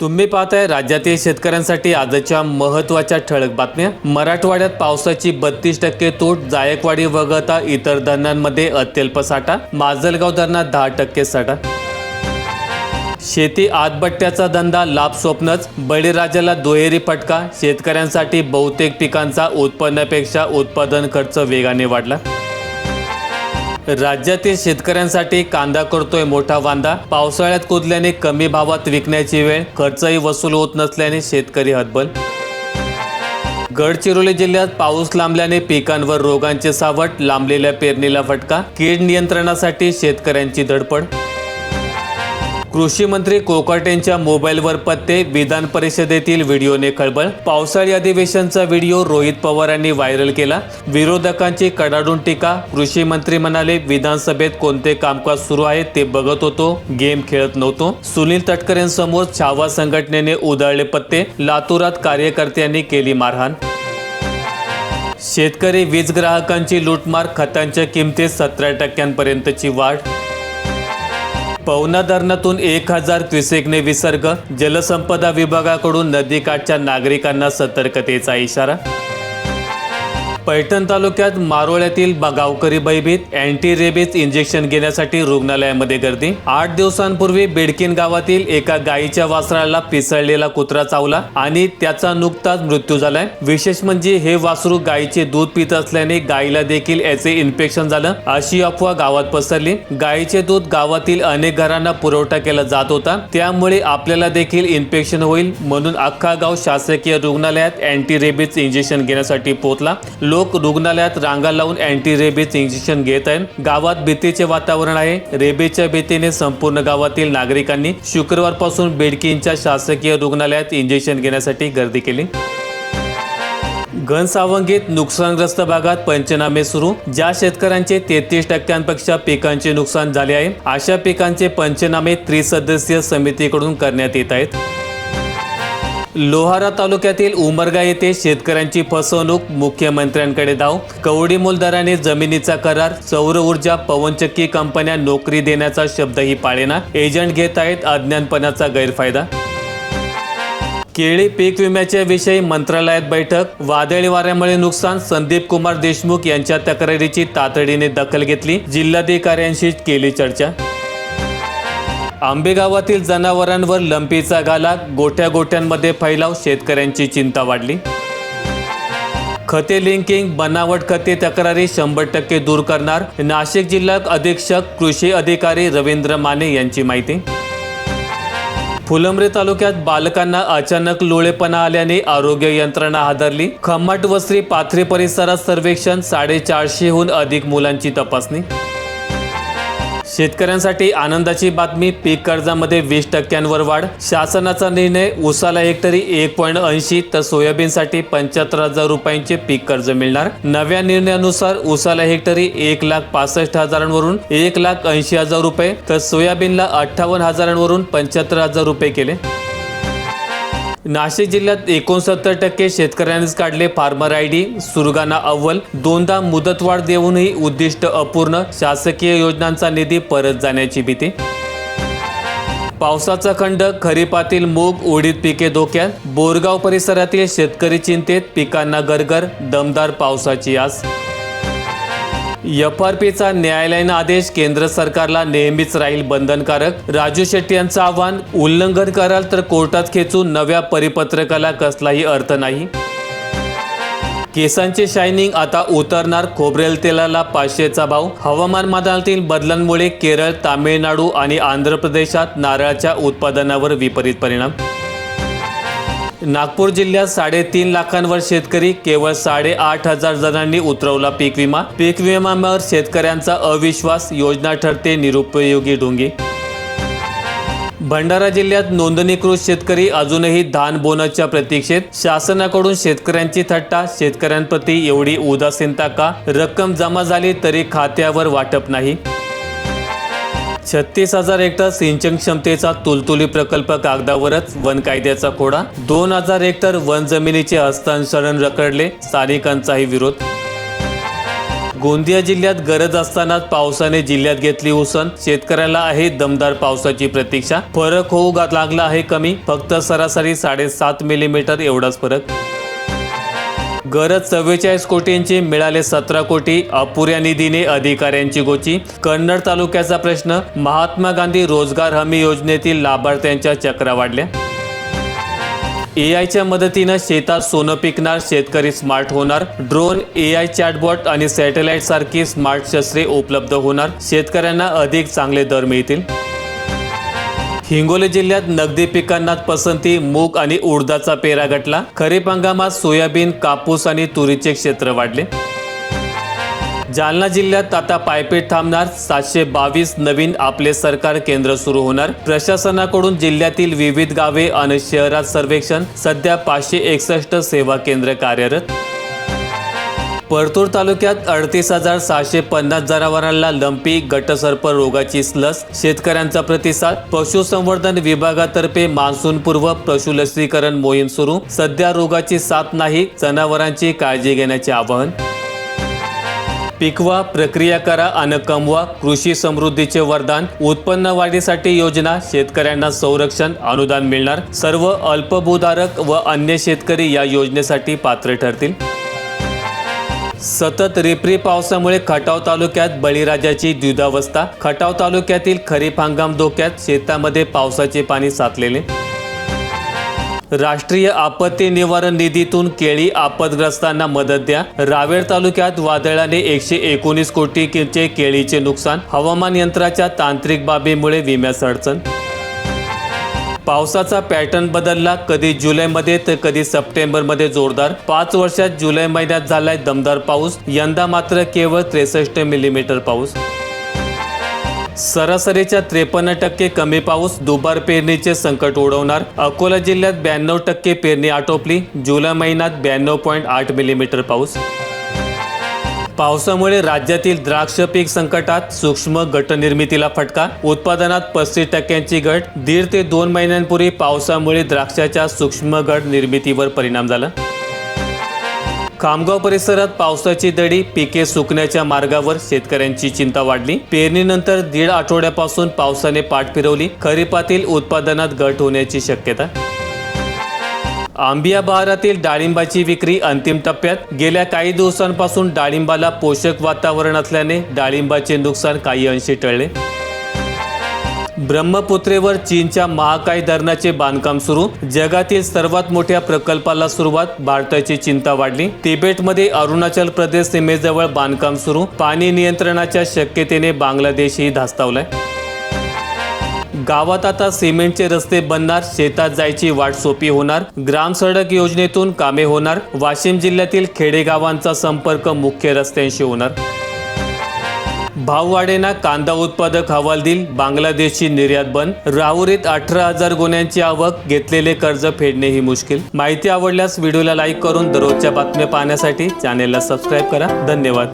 तुम्ही पाहताय राज्यातील शेतकऱ्यांसाठी आजच्या महत्त्वाच्या ठळक बातम्या. मराठवाड्यात पावसाची बत्तीस टक्के तूट जायकवाडी वगळता इतर धरणांमध्ये अत्यल्प साठा माजलगाव धरणात दहा टक्के साठा. शेती आतबट्ट्याचा धंदा लाभ स्वप्नच बळीराजाला दुहेरी फटका शेतकऱ्यांसाठी बहुतेक पिकांचा उत्पन्नापेक्षा उत्पादन खर्च वेगाने वाढला. राज्यातील शेतकऱ्यांसाठी कांदा करतोय मोठा वांदा. पावसाळ्यात कुदल्याने कमी भावात विकण्याची वेळ खर्चही वसूल होत नसल्याने शेतकरी हतबल. गडचिरोली जिल्ह्यात पाऊस लांबल्याने पिकांवर रोगांचे सावट लांबलेल्या पेरणीला फटका कीड नियंत्रणासाठी शेतकऱ्यांची धडपड. कृषी मंत्री कोकाटेंच्या मोबाईलवर पत्ते विधान परिषदेतील व्हिडिओने खळबळ. पावसाळी अधिवेशनचा व्हिडिओ रोहित पवारांनी व्हायरल केला. विरोधकांची कडाडून टीका. कृषी मंत्री म्हणाले विधानसभेत कोणते कामकाज सुरू आहे ते बघत होतो. गेम खेळत नव्हतो. सुनील तटकरेंसमोर छावा संघटनेने उधळले पत्ते. लातूरात कार्यकर्त्यांनी केली मारहाण. शेतकरी वीज ग्राहकांची लूटमार खतांच्या किमतीत सतरा टक्क्यांपर्यंतची वाढ. पवना धरणातून एक हजार क्युसेकने विसर्ग जलसंपदा विभागाकडून नदीकाठच्या नागरिकांना सतर्कतेचा इशारा पैठण तालुक्यात मारोळ्यातील गावकरी भयभीत अँटी रेबीज इंजेक्शन घेण्यासाठी रुग्णालयामध्ये गर्दी. आठ दिवसांपूर्वी बेडकिन गावातील एका गायीच्या वासराला पिसळलेला कुत्रा चावला आणि त्याचा नुकताच मृत्यू झालाय. विशेष म्हणजे हे वासरू गायीचे दूध पित असल्याने गायीला देखील याचे इन्फेक्शन झालं अशी अफवा गावात पसरली. गायीचे दूध गावातील अनेक घरांना पुरवठा केला जात होता. त्यामुळे आपल्याला देखील इन्फेक्शन होईल म्हणून अख्खा गाव शासकीय रुग्णालयात अँटी रेबीज इंजेक्शन घेण्यासाठी पोहोचला. लोक रुग्णालयात रांगा लावून अँटी रेबीज इंजेक्शन घेत आहेत. गावात भीतीचे वातावरण आहे. रेबीजच्या भीतीने संपूर्ण गावातील नागरिकांनी शुक्रवारपासून बेडकींच्या शासकीय रुग्णालयात इंजेक्शन घेण्यासाठी गर्दी केली. घनसावंगीत नुकसानग्रस्त भागात पंचनामे सुरू. ज्या शेतकऱ्यांचे तेहतीस टक्क्यांपेक्षा पिकांचे नुकसान झाले आहे अशा पिकांचे पंचनामे त्रिसदस्यीय समितीकडून करण्यात येत आहेत. लोहारा तालुक्यातील उमरगा येथे शेतकऱ्यांची फसवणूक मुख्यमंत्र्यांकडे धाव कवडी दराने जमिनीचा करार सौर ऊर्जा पवनचक्की कंपन्या नोकरी देण्याचा शब्दही पाळेना एजंट घेत आहेत अज्ञानपणाचा गैरफायदा. केळी पीक विम्याच्या विषयी मंत्रालयात बैठक वादळी वाऱ्यामुळे नुकसान संदीप कुमार देशमुख यांच्या तक्रारीची तातडीने दखल घेतली जिल्हाधिकाऱ्यांशी केली चर्चा. आंबेगावातील जनावरांवर लंपीचा गाला गोट्या गोट्यांमध्ये फैलाव शेतकऱ्यांची चिंता वाढली. खते लिंकिंग बनावट खते तक्रारी शंभर टक्के दूर करणार नाशिक जिल्हा अधीक्षक कृषी अधिकारी रवींद्र माने यांची माहिती. फुलंब्री तालुक्यात बालकांना अचानक लोळेपणा आल्याने आरोग्य यंत्रणा हादरली. खम्माट वस्त्री पाथरी परिसरात सर्वेक्षण साडेचारशेहून अधिक मुलांची तपासणी. शेतकऱ्यांसाठी आनंदाची बातमी पीक कर्जामध्ये वीस टक्क्यांवर वाढ. शासनाचा निर्णय उसाला हेक्टरी एक पॉईंट ऐंशी तर सोयाबीनसाठी पंच्याहत्तर हजार रुपयांचे पीक कर्ज मिळणार. नव्या निर्णयानुसार उसाला हेक्टरी एक लाख पासष्ट हजारांवरून एक लाख ऐंशी हजार रुपये तर सोयाबीनला अठ्ठावन्न हजारांवरून पंच्याहत्तर हजार रुपये केले. नाशिक जिल्ह्यात एकोणसत्तर टक्के शेतकऱ्यांनीच काढले फार्मर आय डी. सुरगाणा अव्वल. दोनदा मुदतवाढ देऊनही उद्दिष्ट अपूर्ण. शासकीय योजनांचा निधी परत जाण्याची भीती. पावसाचा खंड खरीपातील मूग उडीद पिके धोक्यात. बोरगाव परिसरातील शेतकरी चिंतेत पिकांना गरगर दमदार पावसाची आस. एफ आर पीचा न्यायालयीन आदेश केंद्र सरकारला नेहमीच राहील बंधनकारक. राजू शेट्टी यांचं आव्हान उल्लंघन कराल तर कोर्टात खेचून नव्या परिपत्रकाला कसलाही अर्थ नाही. केसांचे शायनिंग आता उतरणार खोबरेल तेलाला पाचशेचा भाव. हवामान बदलातील बदलांमुळे केरळ तामिळनाडू आणि आंध्र प्रदेशात नारळाच्या उत्पादनावर विपरीत परिणाम. नागपूर जिल्ह्यात साडेतीन लाखांवर शेतकरी केवळ साडेआठ हजार जणांनी उतरवला पीक विमा. पीक विम्यावर शेतकऱ्यांचा अविश्वास योजना ठरते निरुपयोगी ढोंगी. भंडारा जिल्ह्यात नोंदणीकृत शेतकरी अजूनही धान बोनसच्या प्रतीक्षेत. शासनाकडून शेतकऱ्यांची थट्टा शेतकऱ्यांप्रती एवढी उदासीनता का? रक्कम जमा झाली तरी खात्यावर वाटप नाही. छत्तीस हजार हेक्टर सिंचन क्षमतेचा तुलतुली प्रकल्प कागदावरच वन कायद्याचा खोडा. दोन हजार हेक्टर वन जमिनीचे हस्तांतरण रखडले स्थानिकांचाही विरोध. गोंदिया जिल्ह्यात गरज असतानाच पावसाने जिल्ह्यात घेतली उसण. शेतकऱ्याला आहे दमदार पावसाची प्रतीक्षा. फरक होऊ लागला आहे कमी. फक्त सरासरी साडेसात मिलीमीटर एवढाच फरक. गरज चव्वेचाळीस कोटींची मिळाले सतरा कोटी अपुऱ्या निधीने अधिकाऱ्यांची गोची. कन्नड तालुक्याचा प्रश्न महात्मा गांधी रोजगार हमी योजनेतील लाभार्थ्यांच्या चक्रा वाढल्या. ए आयच्या मदतीनं शेतात सोनं पिकणार शेतकरी स्मार्ट होणार. ड्रोन ए आय चॅटबॉट आणि सॅटेलाइट सारखी स्मार्ट शस्त्रे उपलब्ध होणार. शेतकऱ्यांना अधिक चांगले दर मिळतील. हिंगोली जिल्ह्यात नगदी पिकांना पसंती मूग आणि उडदाचा पेरा गटला खरीप हंगामात सोयाबीन कापूस आणि तुरीचे क्षेत्र वाढले. जालना जिल्ह्यात आता पायपीट थांबणार. सातशे बावीस नवीन आपले सरकार केंद्र सुरू होणार. प्रशासनाकडून जिल्ह्यातील विविध गावे आणि शहरात सर्वेक्षण. सध्या पाचशे एकसष्ट सेवा केंद्र कार्यरत. परतूर तालुक्यात अडतीस हजार सहाशे पन्नास जनावरांना लंपी गटसर्प रोगाची लस शेतकऱ्यांचा प्रतिसाद पशुसंवर्धन विभागातर्फे मान्सूनपूर्व पशु लसीकरण मोहीम सुरू. सध्या रोगाची साथ नाही जनावरांची काळजी घेण्याचे आवाहन. पिकवा प्रक्रिया करा आणि कमवा कृषी समृद्धीचे वरदान उत्पन्न वाढीसाठी योजना शेतकऱ्यांना संरक्षण अनुदान मिळणार सर्व अल्पभूधारक व अन्य शेतकरी या योजनेसाठी पात्र ठरतील. सतत रिपरी पावसामुळे खटाव तालुक्यात बळीराजाची द्विधावस्था खटाव तालुक्यातील खरीप हंगाम धोक्यात शेतामध्ये पावसाचे पाणी साचलेले. राष्ट्रीय आपत्ती निवारण निधीतून केळी आपदग्रस्तांना मदत द्या. रावेर तालुक्यात वादळाने एकशे एकोणीस कोटीचे केळीचे नुकसान. हवामान यंत्राच्या तांत्रिक बाबीमुळे विम्यास अडचण. पावसाचा पॅटर्न बदलला. कधी जुलैमध्ये तर कधी सप्टेंबरमध्ये जोरदार. पाच वर्षात जुलै महिन्यात झालाय दमदार पाऊस. यंदा मात्र केवळ त्रेसष्ट मिलीमीटर पाऊस. सरासरीच्या त्रेपन्न टक्के कमी पाऊस. दुबार पेरणीचे संकट ओढवणार. अकोला जिल्ह्यात ब्याण्णव टक्के पेरणी आटोपली. जुलै महिन्यात ब्याण्णव पॉईंट आठ मिलीमीटर पाऊस. पावसामुळे राज्यातील द्राक्ष पीक संकटात सूक्ष्म गटनिर्मितीला फटका. उत्पादनात पस्तीस टक्क्यांची घट. दीड ते दोन महिन्यांपूर्वी पावसामुळे द्राक्षाच्या सूक्ष्म गट निर्मितीवर परिणाम झाला. खामगाव परिसरात पावसाची दडी पिके सुकण्याच्या मार्गावर शेतकऱ्यांची चिंता वाढली. पेरणीनंतर दीड आठवड्यापासून पावसाने पाठ फिरवली. खरीपातील उत्पादनात घट होण्याची शक्यता आंबिया बहारातील डाळिंबाची विक्री अंतिम टप्प्यात. गेल्या काही दिवसांपासून डाळिंबाला पोषक वातावरण असल्याने डाळिंबाचे नुकसान काही अंशी टळले. ब्रह्मपुत्रेवर चीनच्या महाकाय धरणाचे बांधकाम सुरू. जगातील सर्वात मोठ्या प्रकल्पाला सुरुवात. भारताची चिंता वाढली. तिबेटमध्ये अरुणाचल प्रदेश सीमेजवळ बांधकाम सुरू. पाणी नियंत्रणाच्या शक्यतेने बांगलादेशही धास्तावलाय. गावात आता सिमेंटचे रस्ते बनणार शेतात जायची वाट सोपी होणार ग्राम सडक योजनेतून कामे होणार वाशिम जिल्ह्यातील खेडेगावांचा संपर्क मुख्य रस्त्यांशी होणार. भाववाढेना कांदा उत्पादक हवालदिल बांगलादेशची निर्यात बंद राहुरीत अठरा हजार गुन्ह्यांची आवक घेतलेले कर्ज फेडणे ही मुश्किल. माहिती आवडल्यास व्हिडिओला लाईक करून दररोजच्या बातम्या पाहण्यासाठी चॅनेलला सबस्क्राईब करा. धन्यवाद.